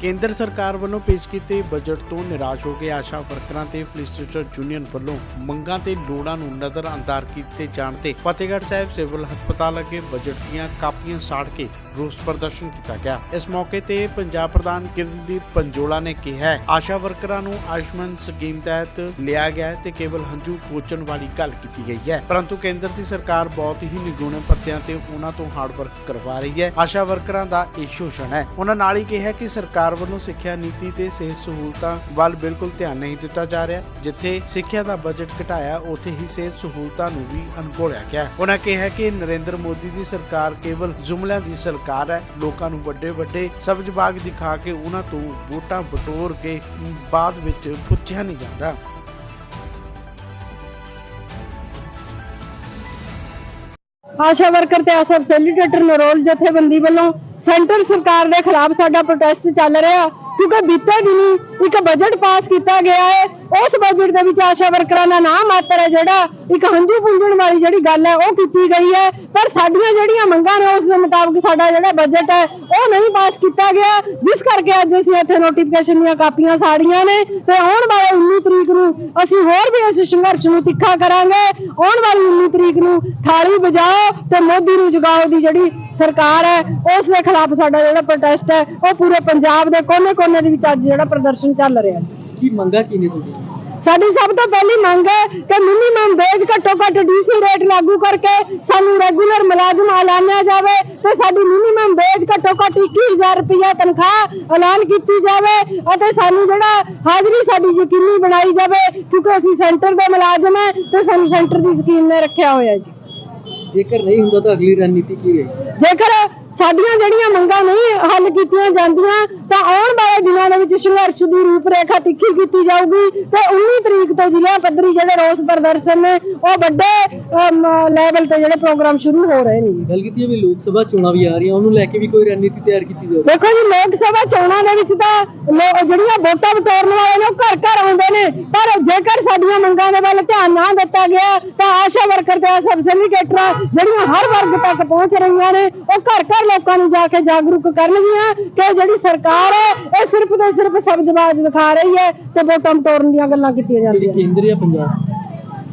ਕੇਂਦਰ ਸਰਕਾਰ ਵੱਲੋਂ ਪੇਸ਼ ਕੀਤੇ ਬਜਟ ਤੋਂ ਨਿਰਾਸ਼ ਹੋ ਕੇ ਆਸ਼ਾ ਵਰਕਰਾਂ ਤੇ ਫਲਿਸਟਰ ਯੂਨੀਅਨ ਵੱਲੋਂ ਮੰਗਾਂ ਤੇ ਲੋੜਾਂ ਨੂੰ ਨਜ਼ਰ ਕੀਤੇ ਜਾਣ ਤੇ ਫਤਿਹਗੜ੍ਹ ਸਾਹਿਬ ਸਿਵਲ ਹਸਪਤਾਲ ਅੱਗੇ ਬਜਟ ਦੀਆਂ ਕਾਪੀਆਂ ਸਾੜ ਕੇ ਰੋਸ ਪ੍ਰਦਰਸ਼ਨ ਕੀਤਾ ਗਿਆ। ਇਸ ਮੌਕੇ ਤੇ ਪੰਜਾਬ ਪ੍ਰਧਾਨ ਕਿਰਨਦੀਪ ਪੰਜੋਲਾ ਨੇ ਕਿਹਾ, ਆਸ਼ਾ ਵਰਕਰਾਂ ਨੂੰ ਆਯੁਸ਼ਮਾਨ ਸਕੀਮ ਤਹਿਤ ਲਿਆ ਗਿਆ ਤੇ ਕੇਵਲ ਹੰਝੂ ਪੋਚਣ ਵਾਲੀ ਗੱਲ ਕੀਤੀ ਗਈ ਹੈ। ਪਰੰਤੂ ਕੇਂਦਰ ਦੀ ਸਰਕਾਰ ਬਹੁਤ ਹੀ ਨਿਗੁਣੇ ਪੱਤਿਆਂ ਤੇ ਉਹਨਾਂ ਤੋਂ ਹਾਰਡ ਵਰਕ ਕਰਵਾ ਰਹੀ ਹੈ। ਆਸ਼ਾ ਵਰਕਰਾਂ ਦਾ ਇਹ ਸ਼ੋਸ਼ਣ ਹੈ। ਉਹਨਾਂ ਨਾਲ ਹੀ ਕਿਹਾ ਕਿ ਸਰਕਾਰ ਵੱਲੋਂ ਸਿੱਖਿਆ ਨੀਤੀ ਤੇ ਸਿਹਤ ਸਹੂਲਤਾਂ ਵੱਲ ਬਿਲਕੁਲ ਧਿਆਨ ਨਹੀਂ ਦਿੱਤਾ ਜਾ ਰਿਹਾ, ਜਿੱਥੇ ਸਿੱਖਿਆ ਦਾ ਬਜਟ ਘਟਾਇਆ, ਉੱਥੇ ਹੀ ਸਿਹਤ ਸਹੂਲਤਾਂ ਨੂੰ ਵੀ ਅਣਗੌਲਿਆ ਗਿਆ। ਉਹਨਾਂ ਕਿਹਾ ਕਿ ਨਰਿੰਦਰ ਮੋਦੀ ਦੀ ਸਰਕਾਰ ਕੇਵਲ ਜੁਮਲਿਆਂ ਦੀ ਸਰਕਾਰ ਹੈ, ਲੋਕਾਂ ਨੂੰ ਵੱਡੇ ਵੱਡੇ ਸਬਜ਼ ਬਾਗ ਦਿਖਾ ਕੇ ਉਹਨਾਂ ਤੋਂ ਵੋਟਾਂ ਬਟੋਰ ਕੇ ਬਾਅਦ ਵਿੱਚ ਪੁੱਛਿਆ ਨਹੀਂ ਜਾਂਦਾ। ਆਸ਼ਾ ਵਰਕਰ ਤੇ ਆਸਾ ਫੈਸਿਲੀਟੇਟਰ ਨਰੋਲ ਜਥੇਬੰਦੀ ਵੱਲੋਂ ਸੈਂਟਰ ਸਰਕਾਰ ਦੇ ਖਿਲਾਫ ਸਾਡਾ ਪ੍ਰੋਟੈਸਟ ਚੱਲ ਰਿਹਾ। ਕਿਉਂਕਿ ਬੀਤੇ ਦਿਨੀ ਇੱਕ ਬਜਟ ਪਾਸ ਕੀਤਾ ਗਿਆ ਹੈ। ਉਸ ਬਜਟ ਦੇ ਵਿੱਚ ਆਸ਼ਾ ਵਰਕਰਾਂ ਦਾ ਨਾਮ ਮਾਤਰ ਹੈ ਜਿਹੜਾ ਇੱਕ ਹੰਝੂ ਪੁੰਝਣ ਵਾਲੀ ਜਿਹੜੀ ਗੱਲ ਹੈ, ਉਹ ਕੀਤੀ ਗਈ ਹੈ। ਪਰ ਸਾਡੀਆਂ ਜਿਹੜੀਆਂ ਮੰਗਾਂ ਨੇ, ਉਸ ਦੇ ਮੁਤਾਬਕ ਸਾਡਾ ਜਿਹੜਾ ਬਜਟ ਹੈ, ਉਹ ਨਹੀਂ ਪਾਸ ਕੀਤਾ ਗਿਆ। ਜਿਸ ਕਰਕੇ ਅੱਜ ਅਸੀਂ ਇੱਥੇ ਨੋਟੀਫਿਕੇਸ਼ਨ ਦੀਆਂ ਕਾਪੀਆਂ ਸਾੜੀਆਂ ਨੇ। ਤੇ ਆਉਣ ਵਾਲੇ 19 ਤਰੀਕ ਨੂੰ ਅਸੀਂ ਹੋਰ ਵੀ ਇਸ ਸੰਘਰਸ਼ ਨੂੰ ਤਿੱਖਾ ਕਰਾਂਗੇ। ਆਉਣ ਵਾਲੀ 19 ਤਰੀਕ ਨੂੰ ਥਾਲੀ ਵਜਾਓ ਤੇ ਮੋਦੀ ਨੂੰ ਜਗਾਓ ਦੀ ਜਿਹੜੀ ਸਰਕਾਰ ਹੈ ਉਸ ਦੇ ਖਿਲਾਫ ਸਾਡਾ ਜਿਹੜਾ ਪ੍ਰੋਟੈਸਟ ਹੈ ਉਹ ਪੂਰੇ ਪੰਜਾਬ ਦੇ ਕੋਨੇ-ਕੋਨੇ ਦੇ ਵਿੱਚ ਅੱਜ ਜਿਹੜਾ ਪ੍ਰਦਰਸ਼ਨ ਚੱਲ ਰਿਹਾ ਹੈ। ਕੀ ਮੰਗਾ ਕੀ ਨੇ ਤੁਹਾਡੀ? ਸਾਡੀ ਸਭ ਤੋਂ ਪਹਿਲੀ ਮੰਗ ਹੈ ਕਿ ਮਿਨੀਮਮ ਵੇਜ ਘੱਟੋ ਘੱਟ ਡੀਸੀ ਰੇਟ ਲਾਗੂ ਕਰਕੇ ਸਾਨੂੰ ਰੈਗੂਲਰ ਮੁਲਾਜ਼ਮ ਐਲਾਨਿਆ ਜਾਵੇ ਤੇ ਸਾਡੀ ਮਿਨੀਮਮ ਵੇਜ ਘੱਟੋ ਘੱਟ 21000 ਰੁਪਇਆ ਤਨਖਾਹ ਐਲਾਨ ਕੀਤੀ ਜਾਵੇ ਅਤੇ ਸਾਨੂੰ ਜਿਹੜਾ ਹਾਜ਼ਰੀ ਸਾਡੀ ਯਕੀਨੀ ਬਣਾਈ ਜਾਵੇ ਕਿਉਂਕਿ ਅਸੀਂ ਸੈਂਟਰ ਦੇ ਮੁਲਾਜ਼ਮ ਹਾਂ ਤੇ ਸਾਨੂੰ ਸੈਂਟਰ ਦੀ ਸਕੀਮ ਨੇ ਰੱਖਿਆ ਹੋਇਆ ਜੀ। ਜੇਕਰ ਨਹੀਂ ਹੁੰਦਾ ਤਾਂ ਅਗਲੀ ਰਣਨੀਤੀ ਕੀ ਰਹੇਗੀ? ਜੇਕਰ ਸਾਡੀਆਂ ਜਿਹੜੀਆਂ ਮੰਗਾਂ ਨਹੀਂ ਹੱਲ ਕੀਤੀਆਂ ਜਾਂਦੀਆਂ ਤਾਂ ਆਉਣ ਵਾਲੇ ਦਿਨਾਂ ਦੇ ਵਿੱਚ ਸੰਘਰਸ਼ ਦੀ ਰੂਪਰੇਖਾ ਤਿੱਖੀ ਕੀਤੀ ਜਾਊਗੀ। ਤੇ 19 ਤਰੀਕ ਤੋਂ ਜ਼ਿਲ੍ਹਾ ਪੱਧਰੀ ਜਿਹੜੇ ਰੋਸ ਪ੍ਰਦਰਸ਼ਨ ਨੇ ਉਹ ਵੱਡੇ ਲੈਵਲ ਤੇ ਜਿਹੜੇ ਪ੍ਰੋਗਰਾਮ ਸ਼ੁਰੂ ਹੋ ਰਹੇ ਨੇ। ਗੱਲ ਕੀਤੀ ਹੈ ਵੀ ਲੋਕ ਸਭਾ ਚੋਣਾਂ ਵੀ ਆ ਰਹੀਆਂ ਉਹਨੂੰ ਲੈ ਕੇ ਵੀ ਕੋਈ ਰਣਨੀਤੀ ਤਿਆਰ ਕੀਤੀ ਜਾਵੇ ਦੇਖੋ ਜੀ ਲੋਕ ਸਭਾ ਚੋਣਾਂ ਦੇ ਵਿੱਚ ਤਾਂ ਜਿਹੜੀਆਂ ਵੋਟਾਂ ਬਟੋਰਨ ਵਾਲੇ ਨੇ ਉਹ ਘਰ ਘਰ ਆਉਂਦੇ ਨੇ ਪਰ ਜੇਕਰ ਸਾਡੀਆਂ ਮੰਗਾਂ ਦੇ ਵੱਲ ਧਿਆਨ ਨਾ ਦਿੱਤਾ ਗਿਆ ਤਾਂ ਆਸ਼ਾ ਵਰਕਰ ਤੇ ਆਸ਼ਾ ਫੈਸਿਲੀਟੇਟਰ ਜਿਹੜੀਆਂ ਹਰ ਵਰਗ ਤੱਕ ਪਹੁੰਚ ਰਹੀਆਂ ਨੇ ਉਹ ਘਰ ਘਰ ਲੋਕਾਂ ਨੂੰ ਜਾ ਕੇ ਜਾਗਰੂਕ ਕਰਨਗੀਆਂ ਕਿ ਜਿਹੜੀ ਸਰਕਾਰ ਹੈ ਇਹ ਸਿਰਫ ਤੇ ਸਿਰਫ ਸਬਜ਼ਬਾਜ਼ ਦਿਖਾ ਰਹੀ ਹੈ ਤੇ ਵੋਟਾਂ ਬਟੋਰਨ ਦੀਆਂ ਗੱਲਾਂ ਕੀਤੀਆਂ ਜਾਂਦੀਆਂ ਕੇਂਦਰ ਪੰਜਾਬ।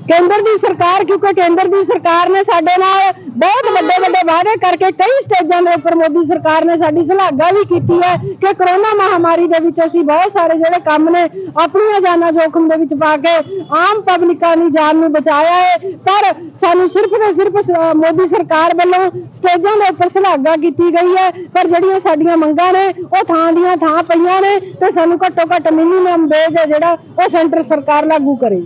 ਕੇਂਦਰ ਦੀ ਸਰਕਾਰ, ਕਿਉਂਕਿ ਕੇਂਦਰ ਦੀ ਸਰਕਾਰ ਨੇ ਸਾਡੇ ਨਾਲ ਬਹੁਤ ਵੱਡੇ ਵੱਡੇ ਵਾਅਦੇ ਕਰਕੇ ਕਈ ਸਟੇਜਾਂ ਦੇ ਉੱਪਰ ਮੋਦੀ ਸਰਕਾਰ ਨੇ ਸਾਡੀ ਸ਼ਲਾਘਾ ਵੀ ਕੀਤੀ ਹੈ ਕਿ ਕਰੋਨਾ ਮਹਾਮਾਰੀ ਦੇ ਵਿੱਚ ਅਸੀਂ ਬਹੁਤ ਸਾਰੇ ਜਿਹੜੇ ਕੰਮ ਨੇ ਆਪਣੀਆਂ ਜਾਨਾਂ ਜੋਖਮ ਦੇ ਵਿੱਚ ਪਾ ਕੇ ਆਮ ਪਬਲਿਕਾਂ ਦੀ ਜਾਨ ਨੂੰ ਬਚਾਇਆ ਹੈ। ਪਰ ਸਾਨੂੰ ਸਿਰਫ ਤੇ ਸਿਰਫ ਮੋਦੀ ਸਰਕਾਰ ਵੱਲੋਂ ਸਟੇਜਾਂ ਦੇ ਉੱਪਰ ਸ਼ਲਾਘਾ ਕੀਤੀ ਗਈ ਹੈ, ਪਰ ਜਿਹੜੀਆਂ ਸਾਡੀਆਂ ਮੰਗਾਂ ਨੇ, ਉਹ ਥਾਂ ਦੀਆਂ ਥਾਂ ਪਈਆਂ ਨੇ ਤੇ ਸਾਨੂੰ ਘੱਟੋ ਘੱਟ ਮਿਨੀਮਮ ਵੇਜ ਹੈ ਜਿਹੜਾ ਉਹ ਸੈਂਟਰ ਸਰਕਾਰ ਲਾਗੂ ਕਰੇ।